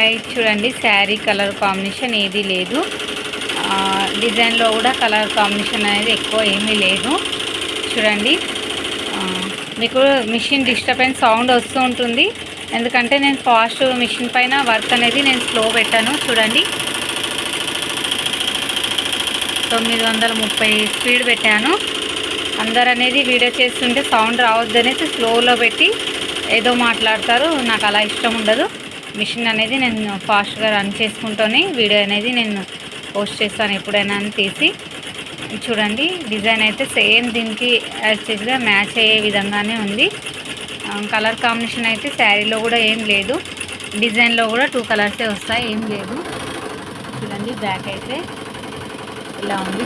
Hi చూడండి sari colour combination ఏది లేదు. డిజైన్లో కూడా కలర్ కాంబినేషన్ అనేది ఎక్కువ ఏమీ లేదు. చూడండి. మీకు మిషన్ డిస్టర్బెన్స్ సౌండ్ వస్తూ ఉంటుంది. ఎందుకంటే నేను ఫాస్ట్ మిషన్ పైన వర్క్ అనేది నేను స్లో పెట్టాను. చూడండి. తొమ్మిది వందల ముప్పై స్పీడ్ పెట్టాను. అందరు అనేది వీడియో చేస్తుంటే సౌండ్ రావద్దనేసి స్లోలో పెట్టి ఏదో మాట్లాడతారు. నాకు అలా ఇష్టం ఉండదు. మిషన్ అనేది నేను ఫాస్ట్గా రన్ చేసుకుంటూనే వీడియో అనేది నేను పోస్ట్ చేస్తాను ఎప్పుడైనా అని తీసి. చూడండి డిజైన్ అయితే సేమ్ దీనికి యాక్చువల్గా మ్యాచ్ అయ్యే విధంగానే ఉంది. కలర్ కాంబినేషన్ అయితే శారీలో కూడా ఏం లేదు. డిజైన్లో కూడా టూ కలర్సే వస్తాయి ఏం లేదు. చూడండి బ్యాక్ అయితే ఇలా ఉంది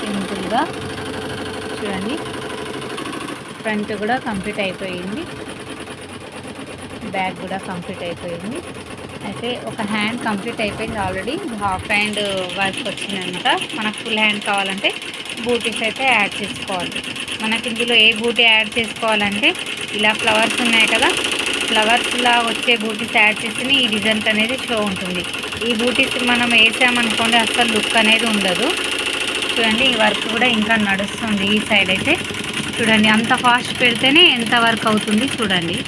సింపుల్గా. చూడండి ఫ్రంట్ కూడా కంప్లీట్ అయిపోయింది. బ్యాగ్ కూడా కంప్లీట్ అయిపోయింది. అయితే ఒక హ్యాండ్ కంప్లీట్ అయిపోయింది ఆల్రెడీ. హాఫ్ హ్యాండ్ వర్క్ వచ్చిందనమాట. మనకు ఫుల్ హ్యాండ్ కావాలంటే బూటీస్ అయితే యాడ్ చేసుకోవాలి. మనకి ఇందులో ఏ బూటీ యాడ్ చేసుకోవాలంటే ఇలా ఫ్లవర్స్ ఉన్నాయి కదా ఫ్లవర్స్లా వచ్చే బూటీస్ యాడ్ చేస్తేనే ఈ డిజైన్ అనేది షో ఉంటుంది. ఈ బూటీస్ మనం వేసామనుకోండి అసలు లుక్ అనేది ఉండదు. చూడండి ఈ వర్క్ కూడా ఇంకా నడుస్తుంది ఈ సైడ్ అయితే. చూడండి అంత ఫాస్ట్ పెడితేనే ఎంత వర్క్ అవుతుంది చూడండి.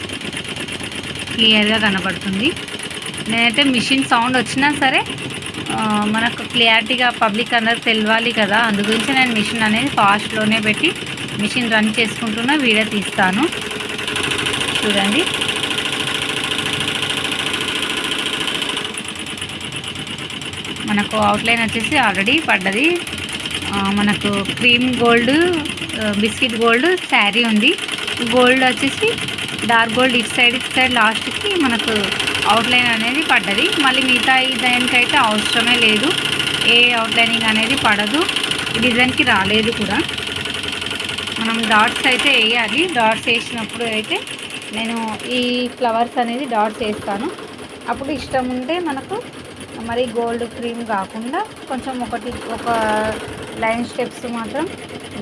క్లియర్గా కనపడుతుంది నేనైతే మిషన్ సౌండ్ వచ్చినా సరే మనకు క్లియారిటీగా పబ్లిక్ అందరు తెలియాలి కదా. అందు గురించి నేను మిషన్ అనేది ఫాస్ట్లోనే పెట్టి మిషన్ రన్ చేసుకుంటున్న వీడియో తీస్తాను. చూడండి. మనకు అవుట్లైన్ వచ్చేసి ఆల్రెడీ పడ్డది. మనకు cream gold biscuit gold sari ఉంది. గోల్డ్ వచ్చేసి డార్క్ గోల్డ్ ఇటు సైడ్ ఇటు సైడ్ లాస్ట్కి మనకు అవుట్లైన్ అనేది పడ్డది. మళ్ళీ మిగతా ఈ దానికైతే అవసరమే లేదు. ఏ అవుట్లైనింగ్ అనేది పడదు. ఈ డిజైన్కి రాలేదు కూడా. మనం డాట్స్ అయితే వేయాలి. డాట్స్ వేసినప్పుడు అయితే నేను ఈ ఫ్లవర్స్ అనేది డాట్స్ వేస్తాను. అప్పుడు ఇష్టం ఉంటే మనకు మరి గోల్డ్ క్రీమ్ కాకుండా కొంచెం ఒకటి ఒక లైన్ స్టెప్స్ మాత్రం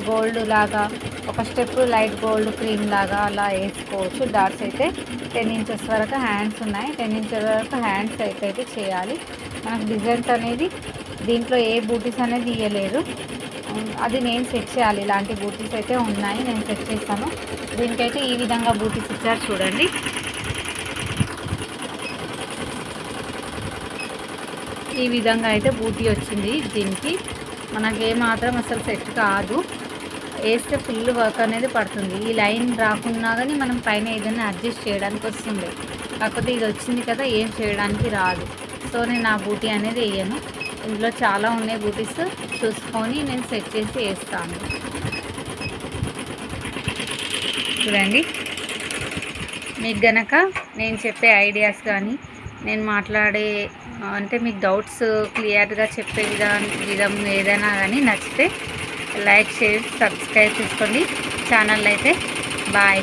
గోల్డ్ లాగా ఒక స్టెప్ లైట్ గోల్డ్ క్రీమ్ లాగా అలా వేసుకోవచ్చు. డాట్స్ అయితే టెన్ ఇంచెస్ వరకు హ్యాండ్స్ ఉన్నాయి. టెన్ ఇంచెస్ వరకు హ్యాండ్స్ అయితే చేయాలి. మనకు డిజైన్స్ అనేది దీంట్లో ఏ బూటీస్ అనేది ఇవ్వలేదు అది నేను సెట్ చేయాలి. ఇలాంటి బూటీస్ అయితే ఉన్నాయి. నేను సెట్ చేస్తాను. దీనికైతే ఈ విధంగా బూటీస్ ఇచ్చారు చూడండి. ఈ విధంగా అయితే బూటీ వచ్చింది దీనికి. మనకి ఏమాత్రం అసలు సెట్ కాదు. వేస్తే ఫుల్ వర్క్ అనేది పడుతుంది. ఈ లైన్ రాకున్నా కానీ మనం పైన ఏదైనా అడ్జస్ట్ చేయడానికి వస్తుంది. కాకపోతే ఇది వచ్చింది కదా ఏం చేయడానికి రాదు. సో నేను ఆ బూటీ అనేది వేయను. ఇందులో చాలా ఉన్నాయి బూటీస్. చూసుకొని నేను సెట్ చేసి వేస్తాను. చూడండి. మీకు గనక నేను చెప్పే ఐడియాస్ కానీ నేను మాట్లాడే అంటే మీకు డౌట్స్ క్లియర్గా చెప్పే విధానం విధం ఏదైనా కానీ నచ్చితే లైక్ చేసి సబ్స్క్రైబ్ చేసుకోండి. ఛానల్ అయితే బాయ్